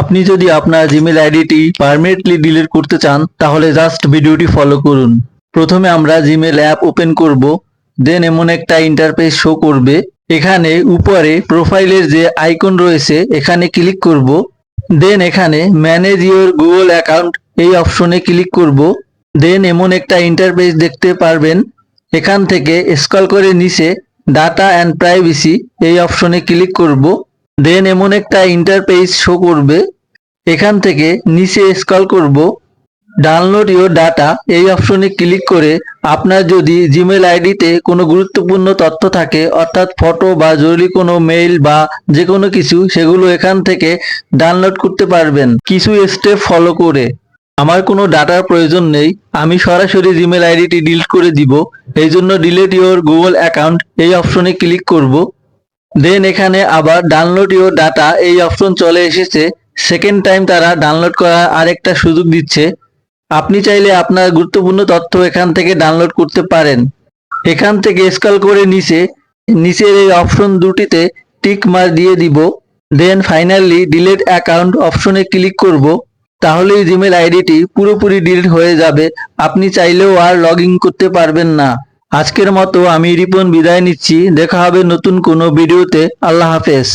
আপনি যদি আপনার জিমেল আইডিটি পারমানেন্টলি ডিলিট করতে চান, তাহলে জাস্ট ভিডিওটি ফলো করুন। প্রথমে আমরা জিমেল অ্যাপ ওপেন করব দেন এমন একটা ইন্টারফেস শো করবে। এখানে উপরে প্রোফাইলের যে আইকন রয়েছে, এখানে ক্লিক করব। দেন এখানে ম্যানেজ ইওর গুগল অ্যাকাউন্ট এই অপশনে ক্লিক করব। দেন এমন একটা ইন্টারফেস দেখতে পারবেন। এখান থেকে স্কল করে নিচে ডাটা অ্যান্ড প্রাইভেসি এই অপশনে ক্লিক করব। দেন এমন একটা ইন্টারফেস শো করবে। এখান থেকে নিচে স্ক্রল করব। ডাউনলোড ইওর ডাটা এই অপশনে ক্লিক করে আপনার যদি জিমেল আইডিতে কোনো গুরুত্বপূর্ণ তথ্য থাকে, অর্থাৎ ফটো বা জরুরি কোনো মেইল বা যে কোনো কিছু, সেগুলো এখান থেকে ডাউনলোড করতে পারবেন। কিছু স্টেপ ফলো করে। আমার কোনো ডাটার প্রয়োজন নেই। আমি সরাসরি জিমেল আইডিটি ডিলিট করে দিব। এই জন্য ডিলিট ইওর গুগল অ্যাকাউন্ট এই অপশনে ক্লিক করব। দেন এখানে আবার ডাউনলোড ইওর ডাটা এই অপশন চলে এসেছে। সেকেন্ড টাইম তারা ডাউনলোড করার আরেকটা সুযোগ দিচ্ছে। আপনি চাইলে আপনার গুরুত্বপূর্ণ তথ্য এখান থেকে ডাউনলোড করতে পারেন। এখান থেকে স্কল করে নিচে, নিচের এই অপশন দুটিতে টিক মার দিয়ে দিব। দেন ফাইনালি ডিলেট অ্যাকাউন্ট অপশনে ক্লিক করব। তাহলেই জিমেল আইডিটি পুরোপুরি ডিলিট হয়ে যাবে। আপনি চাইলেও আর লগ করতে পারবেন না। আজকের মতো আমি রিপন বিদায় নিচ্ছি। দেখা হবে নতুন কোনো ভিডিওতে। আল্লাহ হাফেজ।